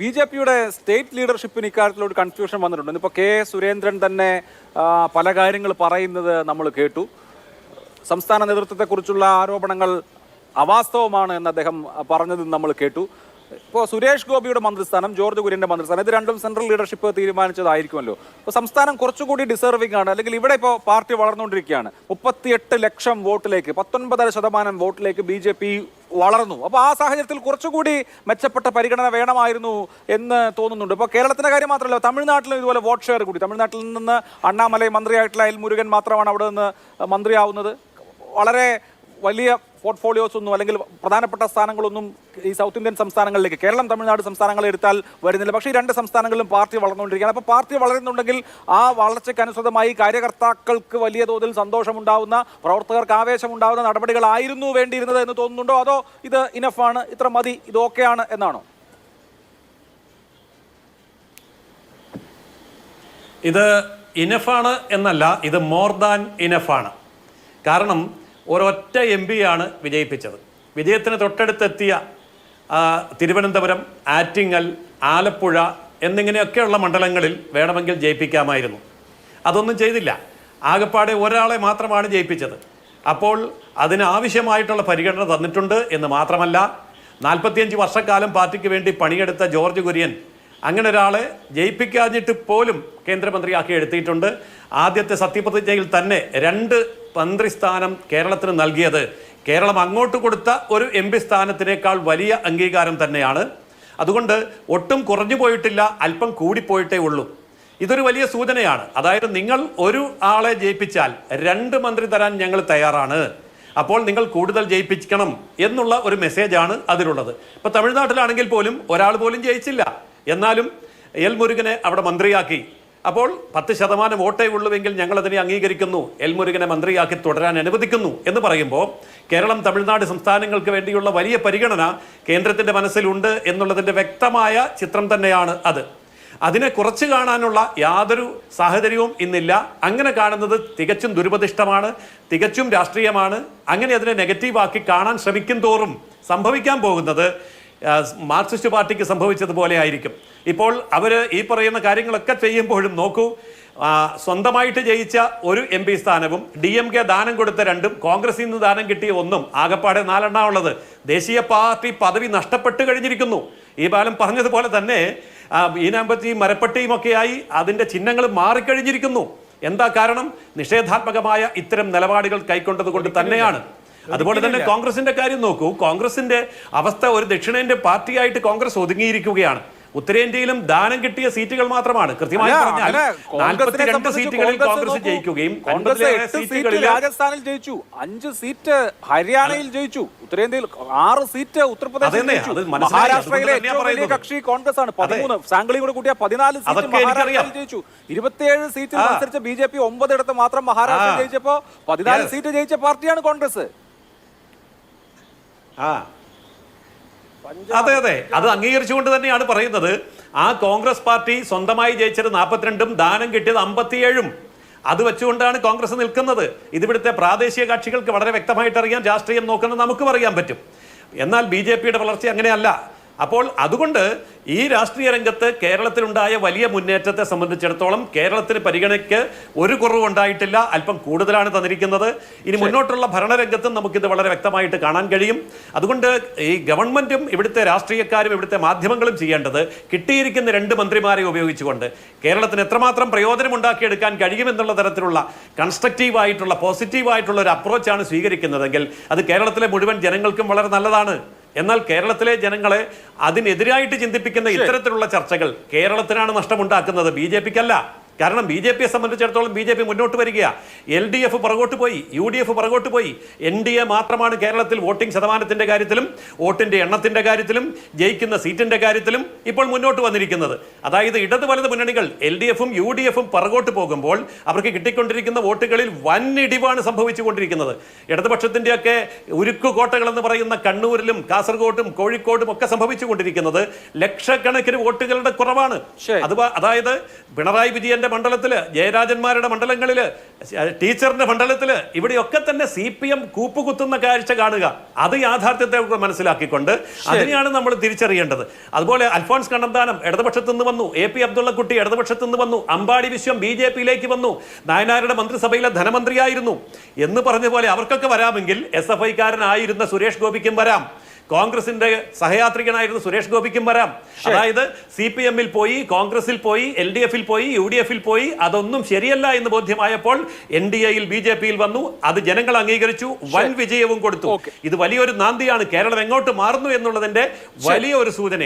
B J പിയുടെ state ലീഡർഷിപ്പിന് ഇക്കാര്യത്തിൽ ഒരു കൺഫ്യൂഷൻ വന്നിട്ടുണ്ട്. ഇപ്പോൾ കെ സുരേന്ദ്രൻ തന്നെ പല കാര്യങ്ങൾ പറയുന്നത് നമ്മൾ കേട്ടു. സംസ്ഥാന നേതൃത്വത്തെക്കുറിച്ചുള്ള ആരോപണങ്ങൾ അവാസ്തവമാണ് എന്ന് അദ്ദേഹം പറഞ്ഞത് നമ്മൾ കേട്ടു. ഇപ്പോൾ സുരേഷ് ഗോപിയുടെ മന്ത്രിസ്ഥാനം ജോർജ് കുര്യന്റെ മന്ത്രിസ്ഥാനം ഇത് രണ്ടും സെൻട്രൽ ലീഡർഷിപ്പ് തീരുമാനിച്ചതായിരിക്കുമല്ലോ. അപ്പോൾ സംസ്ഥാനം കുറച്ചുകൂടി ഡിസേർവിംഗ് ആണ്. അല്ലെങ്കിൽ ഇവിടെ ഇപ്പോൾ പാർട്ടി വളർന്നുകൊണ്ടിരിക്കുകയാണ്. മുപ്പത്തിയെട്ട് ലക്ഷം വോട്ടിലേക്ക് പത്തൊൻപതര ശതമാനം വോട്ടിലേക്ക് ബി ജെ പി വളർന്നു. അപ്പോൾ ആ സാഹചര്യത്തിൽ കുറച്ചുകൂടി മെച്ചപ്പെട്ട പരിഗണന വേണമായിരുന്നു എന്ന് തോന്നുന്നുണ്ട്. ഇപ്പോൾ കേരളത്തിന്റെ കാര്യം മാത്രമല്ല തമിഴ്നാട്ടിലും ഇതുപോലെ വോട്ട് ഷെയർ കൂടി. തമിഴ്നാട്ടിൽ നിന്ന് അണ്ണാമലൈ മന്ത്രിയായിട്ടുള്ള എൽ മുരുകൻ മാത്രമാണ് അവിടെ നിന്ന് മന്ത്രിയാവുന്നത്. വളരെ വലിയ പോർട്ട്ഫോളിയോസ് ഒന്നും അല്ലെങ്കിൽ പ്രധാനപ്പെട്ട സ്ഥാനങ്ങളൊന്നും ഈ സൗത്ത് ഇന്ത്യൻ സംസ്ഥാനങ്ങളിലേക്ക് കേരളം തമിഴ്നാട് സംസ്ഥാനങ്ങൾ എടുത്താൽ വരുന്നില്ല. പക്ഷേ ഈ രണ്ട് സംസ്ഥാനങ്ങളിലും പാർട്ടി വളർന്നുകൊണ്ടിരിക്കുകയാണ്. അപ്പോൾ പാർട്ടി വളരുന്നുണ്ടെങ്കിൽ ആ വളർച്ചയ്ക്ക് അനുസൃതമായി കാര്യകർത്താക്കൾക്ക് വലിയ തോതിൽ സന്തോഷമുണ്ടാവുന്ന പ്രവർത്തകർക്ക് ആവേശമുണ്ടാവുന്ന നടപടികളായിരുന്നു വേണ്ടിയിരുന്നത് എന്ന് തോന്നുന്നുണ്ടോ? അതോ ഇത് ഇനഫാണ് ഇത്ര മതി ഇത് ഓക്കെയാണ് എന്നാണോ? ഇത് ഇനഫാണ് എന്നല്ല ഇത് മോർ ദാൻ ഇനഫാണ് കാരണം ഒരൊറ്റ എം പിയാണ് വിജയിപ്പിച്ചത്. വിജയത്തിന് തൊട്ടടുത്തെത്തിയ തിരുവനന്തപുരം ആറ്റിങ്ങൽ ആലപ്പുഴ എന്നിങ്ങനെയൊക്കെയുള്ള മണ്ഡലങ്ങളിൽ വേണമെങ്കിൽ ജയിപ്പിക്കാമായിരുന്നു. അതൊന്നും ചെയ്തില്ല. ആകപ്പാടെ ഒരാളെ മാത്രമാണ് ജയിപ്പിച്ചത്. അപ്പോൾ അതിനാവശ്യമായിട്ടുള്ള പരിഗണന തന്നിട്ടുണ്ട് എന്ന് മാത്രമല്ല നാൽപ്പത്തിയഞ്ച് വർഷക്കാലം പാർട്ടിക്ക് വേണ്ടി പണിയെടുത്ത ജോർജ് കുര്യൻ അങ്ങനെ ഒരാളെ ജയിപ്പിക്കാഞ്ഞിട്ട് പോലും കേന്ദ്രമന്ത്രിയാക്കി എടുത്തിട്ടുണ്ട്. ആദ്യത്തെ സത്യപ്രതിജ്ഞയിൽ തന്നെ രണ്ട് മന്ത്രി സ്ഥാനം കേരളത്തിന് നൽകിയത്. കേരളം അങ്ങോട്ട് കൊടുത്ത ഒരു എം പി സ്ഥാനത്തിനേക്കാൾ വലിയ അംഗീകാരം തന്നെയാണ്. അതുകൊണ്ട് ഒട്ടും കുറഞ്ഞു പോയിട്ടില്ല അല്പം കൂടിപ്പോയിട്ടേ ഉള്ളൂ. ഇതൊരു വലിയ സൂചനയാണ്. അതായത് നിങ്ങൾ ഒരു ആളെ ജയിപ്പിച്ചാൽ രണ്ട് മന്ത്രി തരാൻ ഞങ്ങൾ തയ്യാറാണ്. അപ്പോൾ നിങ്ങൾ കൂടുതൽ ജയിപ്പിക്കണം എന്നുള്ള ഒരു മെസ്സേജാണ് അതിലുള്ളത്. ഇപ്പോൾ തമിഴ്നാട്ടിലാണെങ്കിൽ പോലും ഒരാൾ പോലും ജയിച്ചില്ല. എന്നാലും എൽ മുരുകനെ അവിടെ മന്ത്രിയാക്കി. അപ്പോൾ പത്ത് ശതമാനം വോട്ടേ ഉള്ളുവെങ്കിൽ ഞങ്ങളതിനെ അംഗീകരിക്കുന്നു. എൽ മുരുകനെ മന്ത്രിയാക്കി തുടരാൻ അനുവദിക്കുന്നു എന്ന് പറയുമ്പോൾ കേരളം തമിഴ്നാട് സംസ്ഥാനങ്ങൾക്ക് വേണ്ടിയുള്ള വലിയ പരിഗണന കേന്ദ്രത്തിന്റെ മനസ്സിലുണ്ട് എന്നുള്ളതിന്റെ വ്യക്തമായ ചിത്രം തന്നെയാണ് അത്. അതിനെ കുറച്ച് കാണാനുള്ള യാതൊരു സാഹചര്യവും ഇന്നില്ല. അങ്ങനെ കാണുന്നത് തികച്ചും ദുരുപദിഷ്ടമാണ് തികച്ചും രാഷ്ട്രീയമാണ്. അങ്ങനെ അതിനെ നെഗറ്റീവാക്കി കാണാൻ ശ്രമിക്കും തോറും സംഭവിക്കാൻ പോകുന്നത് മാർക്സിസ്റ്റ് പാർട്ടിക്ക് സംഭവിച്ചതുപോലെ ആയിരിക്കും. ഇപ്പോൾ അവർ ഈ പറയുന്ന കാര്യങ്ങളൊക്കെ ചെയ്യുമ്പോഴും നോക്കൂ സ്വന്തമായിട്ട് ജയിച്ച ഒരു എം പി സ്ഥാനവും ഡി എം കെ ദാനം കൊടുത്ത രണ്ടും കോൺഗ്രസിൽ നിന്ന് ദാനം കിട്ടിയ ഒന്നും ആകപ്പാടെ നാലെണ്ണ ഉള്ളത്. ദേശീയ പാർട്ടി പദവി നഷ്ടപ്പെട്ടു കഴിഞ്ഞിരിക്കുന്നു. ഈ ബാലം പറഞ്ഞതുപോലെ തന്നെ ഈ ഈനാമ്പത്തിയും മരപ്പട്ടിയും ഒക്കെയായി അതിന്റെ ചിഹ്നങ്ങൾ മാറിക്കഴിഞ്ഞിരിക്കുന്നു. എന്താ കാരണം? നിഷേധാത്മകമായ ഇത്തരം നിലപാടുകൾ കൈക്കൊണ്ടത് കൊണ്ട് തന്നെയാണ്. അതുപോലെ തന്നെ കോൺഗ്രസിന്റെ കാര്യം നോക്കൂ. കോൺഗ്രസിന്റെ അവസ്ഥ ഒരു ദക്ഷിണേന്ത്യ പാർട്ടിയായിട്ട് കോൺഗ്രസ് ഒതുങ്ങിയിരിക്കുകയാണ്. ഉത്തരേന്ത്യയിലും ദാനം കിട്ടിയ സീറ്റുകൾ മാത്രമാണ്. കൃത്യമായി പറഞ്ഞാൽ നാൽപ്പത്തിരണ്ട് സീറ്റുകളിൽ കോൺഗ്രസ് ജയിക്കുകയും സീറ്റുകളിൽ രാജസ്ഥാനിൽ ജയിച്ചു. അഞ്ച് സീറ്റ് ഹരിയാനയിൽ ജയിച്ചു. ഉത്തരേന്ത്യയിൽ ആറ് സീറ്റ് ഉത്തർപ്രദേശിൽ മഹാരാഷ്ട്രയിലെ ഏറ്റവും വലിയ. കക്ഷി കോൺഗ്രസ് ആണ് പതിമൂന്ന് സാംഗ്ലി കൂടെ കൂട്ടിയ പതിനാല് സീറ്റ് മഹാരാഷ്ട്രയിൽ ജയിച്ചു. ഇരുപത്തിയേഴ് സീറ്റ് മത്സരിച്ച ബി ജെ പി ഒമ്പതിടത്ത് മാത്രം മഹാരാഷ്ട്ര. ജയിച്ചപ്പോ പതിനാല് സീറ്റ് ജയിച്ച പാർട്ടിയാണ് കോൺഗ്രസ്. ആ. അതെ അതെ. അത് അംഗീകരിച്ചുകൊണ്ട് തന്നെയാണ് പറയുന്നത്. ആ കോൺഗ്രസ് പാർട്ടി സ്വന്തമായി ജയിച്ചത് നാൽപ്പത്തിരണ്ടും ദാനം കിട്ടിയത് അമ്പത്തിയേഴും. അത് വെച്ചുകൊണ്ടാണ് കോൺഗ്രസ് നിൽക്കുന്നത്. ഇതിവിടുത്തെ പ്രാദേശിക കക്ഷികൾക്ക് വളരെ വ്യക്തമായിട്ട് അറിയാം രാഷ്ട്രീയം നോക്കുന്നത് നമുക്ക് അറിയാൻ പറ്റും. എന്നാൽ ബി ജെ പിയുടെ വളർച്ച അങ്ങനെയല്ല. അപ്പോൾ അതുകൊണ്ട് ഈ രാഷ്ട്രീയ രംഗത്ത് കേരളത്തിലുണ്ടായ വലിയ മുന്നേറ്റത്തെ സംബന്ധിച്ചിടത്തോളം കേരളത്തിന് പരിഗണയ്ക്ക് ഒരു കുറവുണ്ടായിട്ടില്ല. അല്പം കൂടുതലാണ് തന്നിരിക്കുന്നത്. ഇനി മുന്നോട്ടുള്ള ഭരണരംഗത്തും നമുക്കിത് വളരെ വ്യക്തമായിട്ട് കാണാൻ കഴിയും. അതുകൊണ്ട് ഈ ഗവൺമെന്റും ഇവിടുത്തെ രാഷ്ട്രീയക്കാരും ഇവിടുത്തെ മാധ്യമങ്ങളും ചെയ്യേണ്ടത് കിട്ടിയിരിക്കുന്ന രണ്ട് മന്ത്രിമാരെ ഉപയോഗിച്ചുകൊണ്ട് കേരളത്തിന് എത്രമാത്രം പ്രയോജനം ഉണ്ടാക്കിയെടുക്കാൻ കഴിയുമെന്നുള്ള തരത്തിലുള്ള കൺസ്ട്രക്റ്റീവായിട്ടുള്ള പോസിറ്റീവായിട്ടുള്ള ഒരു അപ്രോച്ചാണ് സ്വീകരിക്കുന്നതെങ്കിൽ അത് കേരളത്തിലെ മുഴുവൻ ജനങ്ങൾക്കും വളരെ നല്ലതാണ്. എന്നാൽ കേരളത്തിലെ ജനങ്ങളെ അതിനെതിരായിട്ട് ചിന്തിപ്പിക്കുന്ന ഇത്തരത്തിലുള്ള ചർച്ചകൾ കേരളത്തിനാണ് നഷ്ടമുണ്ടാക്കുന്നത്. B J പിക്കല്ല. കാരണം ബി ജെ പിയെ സംബന്ധിച്ചിടത്തോളം ബി ജെ പി മുന്നോട്ട് വരിക എൽ ഡി എഫ് പുറകോട്ട് പോയി യു ഡി എഫ് പുറകോട്ട് പോയി. എൻ ഡി എ മാത്രമാണ് കേരളത്തിൽ വോട്ടിംഗ് ശതമാനത്തിന്റെ കാര്യത്തിലും വോട്ടിന്റെ എണ്ണത്തിന്റെ കാര്യത്തിലും ജയിക്കുന്ന സീറ്റിന്റെ കാര്യത്തിലും ഇപ്പോൾ മുന്നോട്ട് വന്നിരിക്കുന്നത്. അതായത് ഇടത് വലത് മുന്നണികൾ എൽ ഡി എഫും യു ഡി എഫും പുറകോട്ട് പോകുമ്പോൾ അവർക്ക് കിട്ടിക്കൊണ്ടിരിക്കുന്ന വോട്ടുകളിൽ വൻ ഇടിവാണ് സംഭവിച്ചുകൊണ്ടിരിക്കുന്നത്. ഇടതുപക്ഷത്തിന്റെയൊക്കെ ഉരുക്കുകോട്ടകളെന്ന് കോട്ടകൾ എന്ന് പറയുന്ന കണ്ണൂരിലും കാസർഗോഡും കോഴിക്കോടും ഒക്കെ സംഭവിച്ചുകൊണ്ടിരിക്കുന്നത് ലക്ഷക്കണക്കിന് വോട്ടുകളുടെ കുറവാണ്. അത് അതായത് പിണറായി വിജയന്റെ സുരേന്ദ്രന്റെ മണ്ഡലത്തിൽ ജയരാജന്മാരുടെ മണ്ഡലങ്ങളിൽ ടീച്ചറിന്റെ മണ്ഡലത്തിൽ ഇവിടെയൊക്കെ തന്നെ സി പി എം കൂപ്പുകുത്തുന്ന കാഴ്ച കാണുക. അത് യാഥാർത്ഥ്യത്തെ മനസ്സിലാക്കിക്കൊണ്ട് അതിനെയാണ് നമ്മൾ തിരിച്ചറിയേണ്ടത്. അതുപോലെ അൽഫോൺസ് കണ്ണന്താനം ഇടതുപക്ഷത്തു നിന്ന് വന്നു എ പി അബ്ദുള്ളക്കുട്ടി ഇടതുപക്ഷത്തു നിന്ന് വന്നു അമ്പാടി വിശ്വം ബി ജെ പിയിലേക്ക് വന്നു നായനാരുടെ മന്ത്രിസഭയിലെ ധനമന്ത്രിയായിരുന്നു എന്ന് പറഞ്ഞ പോലെ അവർക്കൊക്കെ വരാമെങ്കിൽ എസ് എഫ് ഐക്കാരനായിരുന്ന സുരേഷ് ഗോപിക്കും വരാം. കോൺഗ്രസിന്റെ സഹയാത്രികനായിരുന്നു സുരേഷ് ഗോപിക്കും വരാം. അതായത് സി പി എമ്മിൽ പോയി കോൺഗ്രസിൽ പോയി എൽ ഡി എഫിൽ പോയി യു ഡി എഫിൽ പോയി അതൊന്നും ശരിയല്ല എന്ന് ബോധ്യമായപ്പോൾ എൻ ഡി എയിൽ ബി ജെ പിയിൽ വന്നു. അത് ജനങ്ങൾ അംഗീകരിച്ചു. വൻ വിജയവും കൊടുത്തു. ഇത് വലിയൊരു നാന്തിയാണ്. കേരളം എങ്ങോട്ട് മാറുന്നു എന്നുള്ളതിന്റെ വലിയ ഒരു സൂചനയാണ്.